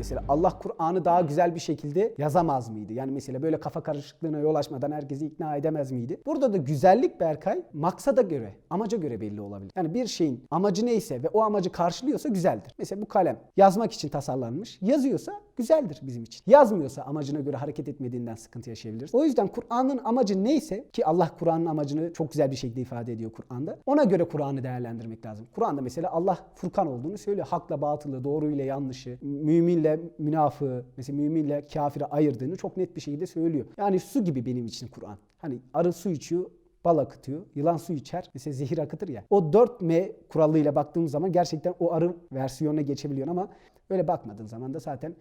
Mesela Allah Kur'an'ı daha güzel bir şekilde yazamaz mıydı? Yani mesela böyle kafa karışıklığına yol açmadan herkesi ikna edemez miydi? Burada da güzellik Berkay maksada göre, amaca göre belli olabilir. Yani bir şeyin amacı neyse ve o amacı karşılıyorsa güzeldir. Mesela bu kalem yazmak için tasarlanmış. Yazıyorsa güzeldir bizim için. Yazmıyorsa amacına göre hareket etmediğinden sıkıntı yaşayabiliriz. O yüzden Kur'an'ın amacı neyse ki Allah Kur'an'ın amacını çok güzel bir şekilde ifade ediyor Kur'an'da. Ona göre Kur'an'ı değerlendirmek lazım. Kur'an'da mesela Allah Furkan olduğunu söylüyor. Hakla batılı, doğru ile yanlışı, müminle münafığı, mesela müminle kafiri ayırdığını çok net bir şekilde söylüyor. Yani su gibi benim için Kur'an. Hani arı su içiyor, bal akıtıyor. Yılan su içer. Mesela zehir akıtır ya. O 4M kuralıyla baktığımız zaman gerçekten o arı versiyonuna geçebiliyorsun ama öyle bakmadığın zaman da zaten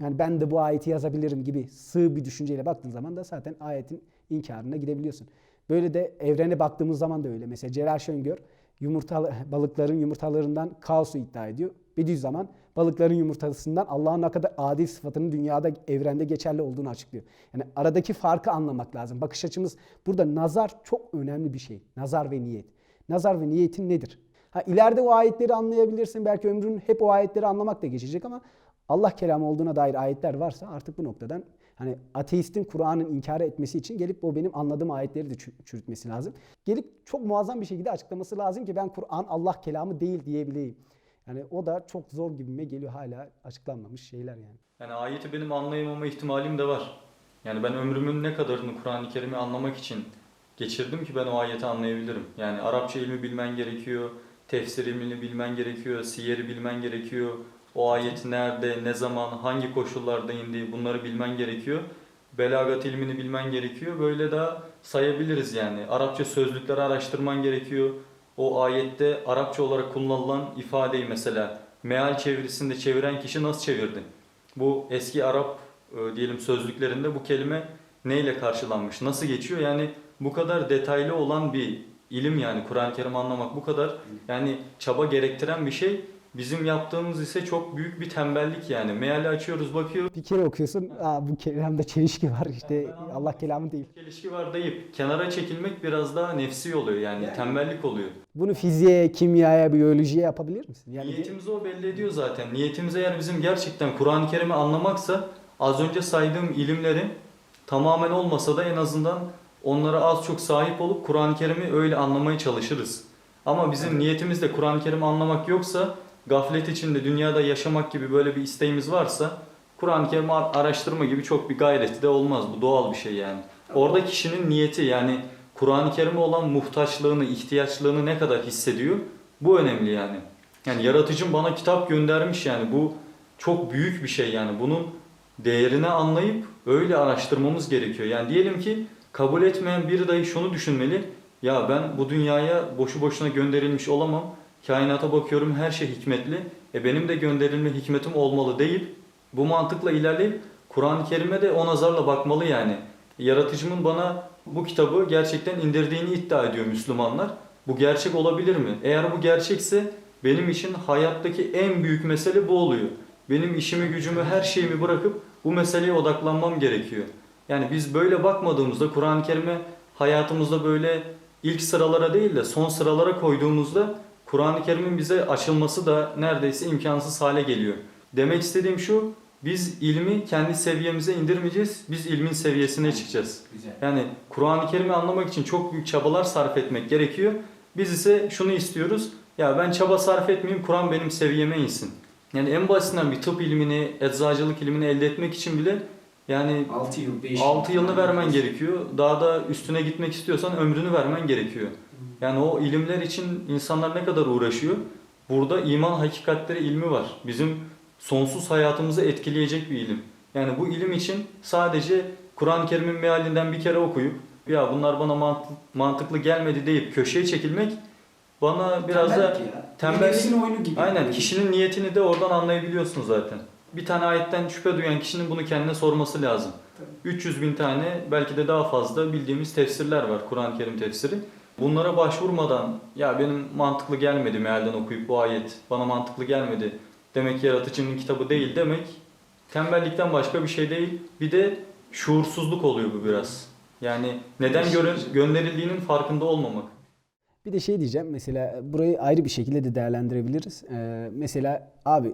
yani ben de bu ayeti yazabilirim gibi sığ bir düşünceyle baktığın zaman da zaten ayetin inkarına gidebiliyorsun. Böyle de evrene baktığımız zaman da öyle. Mesela Celal Şöngör yumurta balıkların yumurtalarından kaosu iddia ediyor. Bediüzzaman balıkların yumurtasından Allah'ın ne kadar adil sıfatının dünyada, evrende geçerli olduğunu açıklıyor. Yani aradaki farkı anlamak lazım. Bakış açımız burada nazar çok önemli bir şey. Nazar ve niyet. Nazar ve niyetin nedir? Ha ileride o ayetleri anlayabilirsin. Belki ömrün hep o ayetleri anlamak da geçecek ama Allah kelamı olduğuna dair ayetler varsa artık bu noktadan hani ateistin Kur'an'ın inkar etmesi için gelip o benim anladığım ayetleri de çü- çürütmesi lazım. Gelip çok muazzam bir şekilde açıklaması lazım ki ben Kur'an Allah kelamı değil diyebileyim. Yani o da çok zor gibime geliyor hala açıklanmamış şeyler yani. Yani ayeti benim anlayamama ihtimalim de var. Yani ben ömrümün ne kadarını Kur'an-ı Kerim'i anlamak için geçirdim ki ben o ayeti anlayabilirim. Yani Arapça ilmi bilmen gerekiyor, tefsir ilmini bilmen gerekiyor, siyeri bilmen gerekiyor. O ayet nerede, ne zaman, hangi koşullarda indi bunları bilmen gerekiyor. Belagat ilmini bilmen gerekiyor. Böyle daha sayabiliriz yani. Arapça sözlükleri araştırman gerekiyor. O ayette Arapça olarak kullanılan ifadeyi mesela meal çevirisinde çeviren kişi nasıl çevirdi? Bu eski Arap e, diyelim sözlüklerinde bu kelime neyle karşılanmış? Nasıl geçiyor? Yani bu kadar detaylı olan bir ilim yani Kur'an-ı Kerim anlamak bu kadar yani çaba gerektiren bir şey. Bizim yaptığımız ise çok büyük bir tembellik yani. Meali açıyoruz, bakıyoruz. Bir kere okuyorsun, Aa, bu kelamda çelişki var işte Allah kelamı değil. Çelişki var deyip kenara çekilmek biraz daha nefsi oluyor yani, tembellik oluyor. Bunu fiziğe, kimyaya, biyolojiye yapabilir misin? Yani Niyetimizi o belli ediyor zaten. Niyetimiz eğer bizim gerçekten Kur'an-ı Kerim'i anlamaksa az önce saydığım ilimleri tamamen olmasa da en azından onlara az çok sahip olup Kur'an-ı Kerim'i öyle anlamaya çalışırız. Ama bizim niyetimizde Kur'an-ı Kerim'i anlamak yoksa gaflet içinde dünyada yaşamak gibi böyle bir isteğimiz varsa Kur'an-ı Kerim'i araştırma gibi çok bir gayreti de olmaz. Bu doğal bir şey yani. Orada kişinin niyeti yani Kur'an-ı Kerim'e olan muhtaçlığını, ihtiyaçlığını ne kadar hissediyor? Bu önemli yani. Yani yaratıcım bana kitap göndermiş yani bu çok büyük bir şey yani bunun değerini anlayıp öyle araştırmamız gerekiyor. Yani diyelim ki kabul etmeyen biri dahi şunu düşünmeli. Ya ben bu dünyaya boşu boşuna gönderilmiş olamam. Kainata bakıyorum her şey hikmetli. E benim de gönderilme hikmetim olmalı deyip bu mantıkla ilerleyip Kur'an-ı Kerim'e de o nazarla bakmalı yani. Yaratıcımın bana bu kitabı gerçekten indirdiğini iddia ediyor Müslümanlar. Bu gerçek olabilir mi? Eğer bu gerçekse benim için hayattaki en büyük mesele bu oluyor. Benim işimi, gücümü, her şeyimi bırakıp bu meseleye odaklanmam gerekiyor. Yani biz böyle bakmadığımızda Kur'an-ı Kerim'e hayatımızda böyle ilk sıralara değil de son sıralara koyduğumuzda Kur'an-ı Kerim'in bize açılması da neredeyse imkansız hale geliyor. Demek istediğim şu, biz ilmi kendi seviyemize indirmeyeceğiz, biz ilmin seviyesine çıkacağız. Güzel. Yani Kur'an-ı Kerim'i anlamak için çok büyük çabalar sarf etmek gerekiyor. Biz ise şunu istiyoruz. Ya ben çaba sarf etmeyeyim, Kur'an benim seviyeme insin. Yani en basitinden bir tıp ilmini, eczacılık ilmini elde etmek için bile yani 6 yıl, 5 yıl. 6 yılını vermen gerekiyor. Daha da üstüne gitmek istiyorsan ömrünü vermen gerekiyor. Yani o ilimler için insanlar ne kadar uğraşıyor? Burada iman hakikatleri ilmi var. Bizim sonsuz hayatımızı etkileyecek bir ilim. Yani bu ilim için sadece Kur'an-ı Kerim'in mealinden bir kere okuyup ya bunlar bana mant- mantıklı gelmedi deyip köşeye çekilmek bana biraz da Tembellik ya. tembellik- Nefsin oyunu gibi. Aynen kişinin niyetini de oradan anlayabiliyorsun zaten. Bir tane ayetten şüphe duyan kişinin bunu kendine sorması lazım. Tabii. 300 bin tane belki de daha fazla bildiğimiz tefsirler var Kur'an-ı Kerim tefsiri. Bunlara başvurmadan ya benim mantıklı gelmedi mealden okuyup bu ayet bana mantıklı gelmedi demek ki yaratıcının kitabı değil demek tembellikten başka bir şey değil. Bir de şuursuzluk oluyor bu biraz. Yani neden göre- gönderildiğinin farkında olmamak. Bir de şey diyeceğim mesela burayı ayrı bir şekilde de değerlendirebiliriz. Ee, mesela abi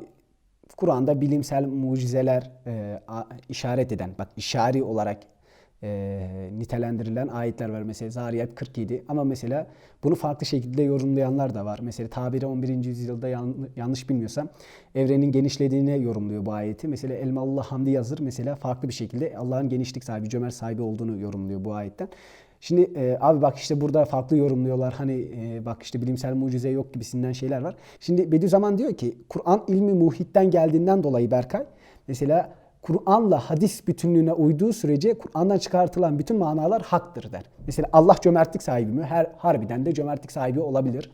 Kur'an'da bilimsel mucizeler e, işaret eden, bak işari olarak e, nitelendirilen ayetler var. Mesela Zariyat 47 ama mesela bunu farklı şekilde yorumlayanlar da var. Mesela tabiri 11. yüzyılda yan- yanlış bilmiyorsam evrenin genişlediğine yorumluyor bu ayeti. Mesela Elmalı Hamdi Yazır mesela farklı bir şekilde Allah'ın genişlik sahibi, cömert sahibi olduğunu yorumluyor bu ayetten. Şimdi e, abi bak işte burada farklı yorumluyorlar. Hani e, bak işte bilimsel mucize yok gibisinden şeyler var. Şimdi Bediüzzaman diyor ki Kur'an ilmi muhitten geldiğinden dolayı Berkay mesela Kur'an'la hadis bütünlüğüne uyduğu sürece Kur'an'dan çıkartılan bütün manalar haktır der. Mesela Allah cömertlik sahibi mi? Her harbiden de cömertlik sahibi olabilir.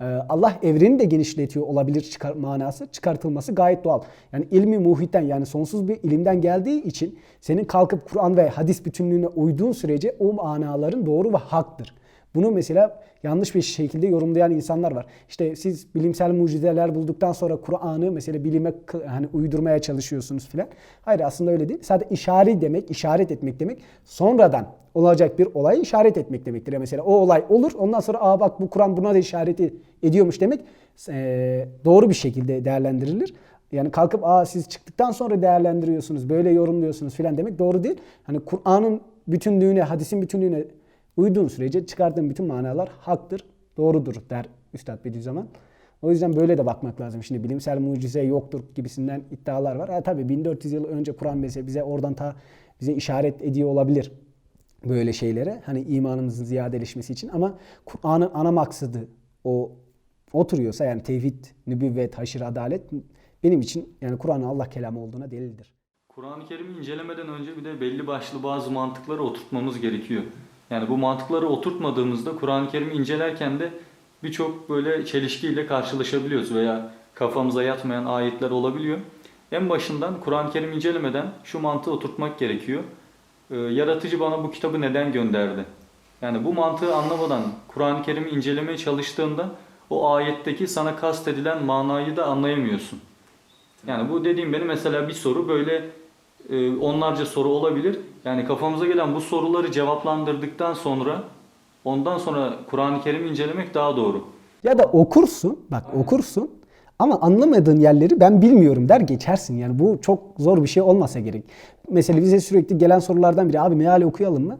Ee, Allah evreni de genişletiyor olabilir çıkar, manası çıkartılması gayet doğal. Yani ilmi muhitten yani sonsuz bir ilimden geldiği için senin kalkıp Kur'an ve hadis bütünlüğüne uyduğun sürece o manaların doğru ve haktır. Bunu mesela yanlış bir şekilde yorumlayan insanlar var. İşte siz bilimsel mucizeler bulduktan sonra Kur'an'ı mesela bilime hani uydurmaya çalışıyorsunuz filan. Hayır aslında öyle değil. Sadece işaret demek, işaret etmek demek sonradan olacak bir olayı işaret etmek demektir. Mesela o olay olur ondan sonra aa bak bu Kur'an buna da işareti ediyormuş demek eee, doğru bir şekilde değerlendirilir. Yani kalkıp aa siz çıktıktan sonra değerlendiriyorsunuz, böyle yorumluyorsunuz filan demek doğru değil. Hani Kur'an'ın bütünlüğüne, hadisin bütünlüğüne uyduğun sürece çıkardığın bütün manalar haktır, doğrudur der Üstad Bediüzzaman. O yüzden böyle de bakmak lazım. Şimdi bilimsel mucize yoktur gibisinden iddialar var. Ha tabii 1400 yıl önce Kur'an bize, bize oradan ta bize işaret ediyor olabilir böyle şeylere. Hani imanımızın ziyadeleşmesi için ama Kur'an'ın ana maksadı o oturuyorsa yani tevhid, nübüvvet, haşir, adalet benim için yani Kur'an'ın Allah kelamı olduğuna delildir. Kur'an-ı Kerim'i incelemeden önce bir de belli başlı bazı mantıkları oturtmamız gerekiyor. Yani bu mantıkları oturtmadığımızda Kur'an-ı Kerim'i incelerken de birçok böyle çelişkiyle karşılaşabiliyoruz veya kafamıza yatmayan ayetler olabiliyor. En başından Kur'an-ı Kerim incelemeden şu mantığı oturtmak gerekiyor. Ee, yaratıcı bana bu kitabı neden gönderdi? Yani bu mantığı anlamadan Kur'an-ı Kerim'i incelemeye çalıştığında o ayetteki sana kastedilen manayı da anlayamıyorsun. Yani bu dediğim benim mesela bir soru böyle e, onlarca soru olabilir. Yani kafamıza gelen bu soruları cevaplandırdıktan sonra ondan sonra Kur'an-ı Kerim'i incelemek daha doğru. Ya da okursun, bak okursun ama anlamadığın yerleri ben bilmiyorum der geçersin. Yani bu çok zor bir şey olmasa gerek. Mesela bize sürekli gelen sorulardan biri abi meali okuyalım mı?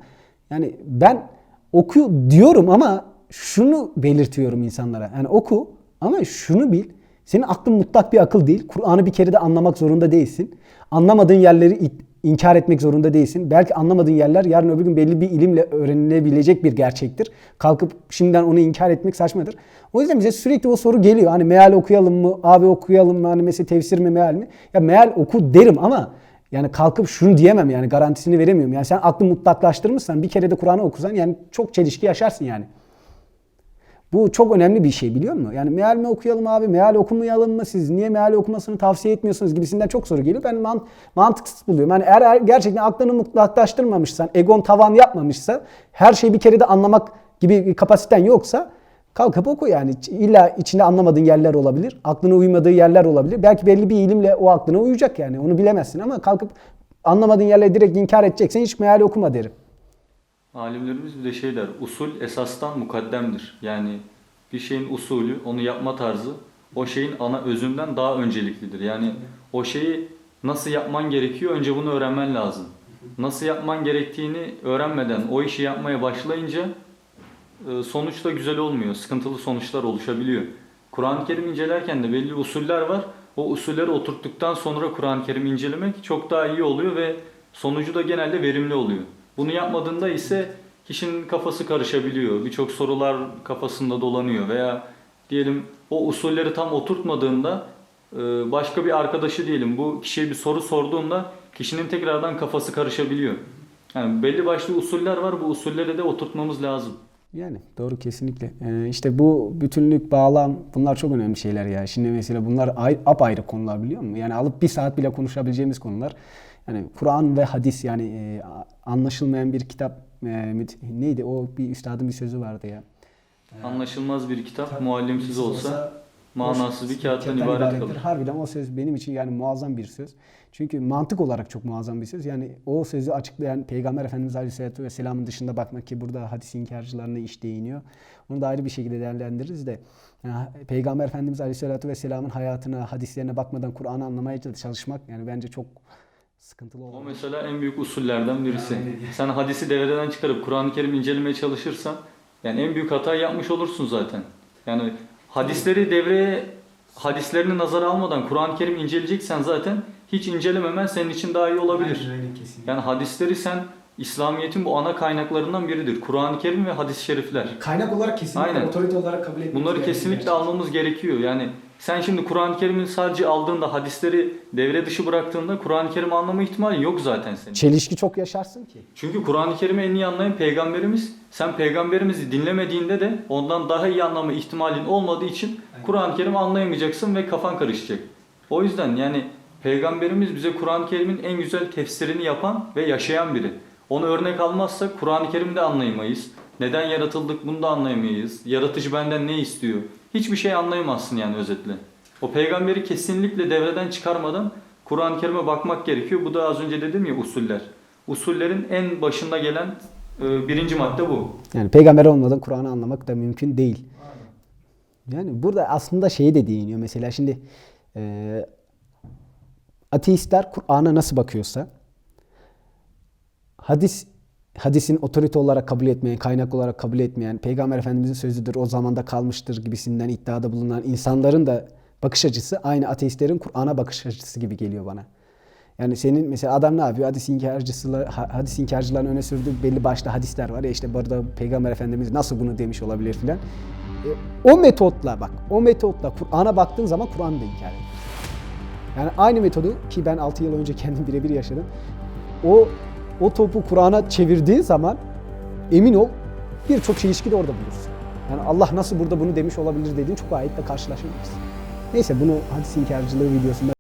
Yani ben oku diyorum ama şunu belirtiyorum insanlara. Yani oku ama şunu bil. Senin aklın mutlak bir akıl değil. Kur'an'ı bir kere de anlamak zorunda değilsin. Anlamadığın yerleri inkar etmek zorunda değilsin. Belki anlamadığın yerler yarın öbür gün belli bir ilimle öğrenilebilecek bir gerçektir. Kalkıp şimdiden onu inkar etmek saçmadır. O yüzden bize sürekli o soru geliyor. Hani meal okuyalım mı? Abi okuyalım mı? Hani mesela tefsir mi meal mi? Ya meal oku derim ama yani kalkıp şunu diyemem yani garantisini veremiyorum. Yani sen aklı mutlaklaştırmışsan bir kere de Kur'an'ı okusan yani çok çelişki yaşarsın yani. Bu çok önemli bir şey biliyor musun? Yani meal mi okuyalım abi, meal okumayalım mı siz? Niye meal okumasını tavsiye etmiyorsunuz gibisinden çok soru geliyor. Ben mant mantıksız buluyorum. Yani eğer, gerçekten aklını mutlaklaştırmamışsan, egon tavan yapmamışsa, her şeyi bir kere de anlamak gibi bir kapasiten yoksa kalkıp oku yani. İlla içinde anlamadığın yerler olabilir, aklına uymadığı yerler olabilir. Belki belli bir ilimle o aklına uyacak yani. Onu bilemezsin ama kalkıp anlamadığın yerleri direkt inkar edeceksen hiç meal okuma derim. Alimlerimiz bir de şey der, usul esastan mukaddemdir. Yani bir şeyin usulü, onu yapma tarzı o şeyin ana özünden daha önceliklidir. Yani o şeyi nasıl yapman gerekiyor önce bunu öğrenmen lazım. Nasıl yapman gerektiğini öğrenmeden o işi yapmaya başlayınca e, sonuç da güzel olmuyor. Sıkıntılı sonuçlar oluşabiliyor. Kur'an-ı Kerim incelerken de belli usuller var. O usulleri oturttuktan sonra Kur'an-ı Kerim incelemek çok daha iyi oluyor ve sonucu da genelde verimli oluyor. Bunu yapmadığında ise kişinin kafası karışabiliyor. Birçok sorular kafasında dolanıyor veya diyelim o usulleri tam oturtmadığında e, başka bir arkadaşı diyelim bu kişiye bir soru sorduğunda kişinin tekrardan kafası karışabiliyor. Yani belli başlı usuller var. Bu usulleri de oturtmamız lazım. Yani doğru kesinlikle. Ee, işte bu bütünlük, bağlam bunlar çok önemli şeyler ya. Şimdi mesela bunlar ay, apayrı konular biliyor musun? Yani alıp bir saat bile konuşabileceğimiz konular. Yani Kur'an ve hadis yani e, anlaşılmayan bir kitap e, neydi o bir üstadın bir sözü vardı ya. Anlaşılmaz bir kitap muallimsiz olsa manasız bir kağıttan kağıttan ibaret ibarettir. kalır. Harbiden o söz benim için yani muazzam bir söz. Çünkü mantık olarak çok muazzam bir söz. Yani o sözü açıklayan Peygamber Efendimiz Aleyhisselatü Vesselam'ın dışında bakmak ki burada hadis inkarcılarına iş değiniyor. Onu da ayrı bir şekilde değerlendiririz de yani Peygamber Efendimiz Aleyhisselatü Vesselam'ın hayatına, hadislerine bakmadan Kur'an'ı anlamaya çalışmak yani bence çok sıkıntılı O olur. mesela en büyük usullerden birisi. Yani. Sen hadisi devreden çıkarıp Kur'an-ı Kerim incelemeye çalışırsan yani en büyük hatayı yapmış olursun zaten. Yani hadisleri devreye hadislerini nazara almadan Kur'an-ı Kerim inceleyeceksen zaten hiç incelememen senin için daha iyi olabilir. Yani hadisleri sen İslamiyet'in bu ana kaynaklarından biridir. Kur'an-ı Kerim ve hadis-i şerifler. Kaynak olarak kesinlikle Aynen. otorite olarak kabul etmemiz Bunları kesinlikle gerçekten. almamız gerekiyor. Yani sen şimdi Kur'an-ı Kerim'i sadece aldığında hadisleri devre dışı bıraktığında Kur'an-ı Kerim'i anlama ihtimali yok zaten senin. Çelişki çok yaşarsın ki. Çünkü Kur'an-ı Kerim'i en iyi anlayan peygamberimiz. Sen peygamberimizi dinlemediğinde de ondan daha iyi anlama ihtimalin olmadığı için Kur'an-ı Kerim'i anlayamayacaksın ve kafan karışacak. O yüzden yani peygamberimiz bize Kur'an-ı Kerim'in en güzel tefsirini yapan ve yaşayan biri. Onu örnek almazsak Kur'an-ı Kerim'i de anlayamayız. Neden yaratıldık bunu da anlayamayız. Yaratıcı benden ne istiyor? Hiçbir şey anlayamazsın yani özetle. O peygamberi kesinlikle devreden çıkarmadan Kur'an-ı Kerim'e bakmak gerekiyor. Bu da az önce dedim ya usuller. Usullerin en başında gelen e, birinci madde bu. Yani peygamber olmadan Kur'an'ı anlamak da mümkün değil. Yani burada aslında şeye de değiniyor. Mesela şimdi e, ateistler Kur'an'a nasıl bakıyorsa hadis hadisin otorite olarak kabul etmeyen, kaynak olarak kabul etmeyen, Peygamber Efendimizin sözüdür, o zamanda kalmıştır gibisinden iddiada bulunan insanların da bakış açısı aynı ateistlerin Kur'an'a bakış açısı gibi geliyor bana. Yani senin mesela adam ne yapıyor? Hadis inkarcısı, hadis inkarcıların öne sürdüğü belli başlı hadisler var ya işte burada Peygamber Efendimiz nasıl bunu demiş olabilir filan. E, o metotla bak, o metotla Kur'an'a baktığın zaman Kur'an'ı da inkar ediyorsun. Yani aynı metodu ki ben 6 yıl önce kendim birebir yaşadım. O o topu Kur'an'a çevirdiği zaman emin ol birçok çelişki de orada bulursun. Yani Allah nasıl burada bunu demiş olabilir dediğin çok ayetle karşılaşabilirsin. Neyse bunu hadis inkarcılığı videosunda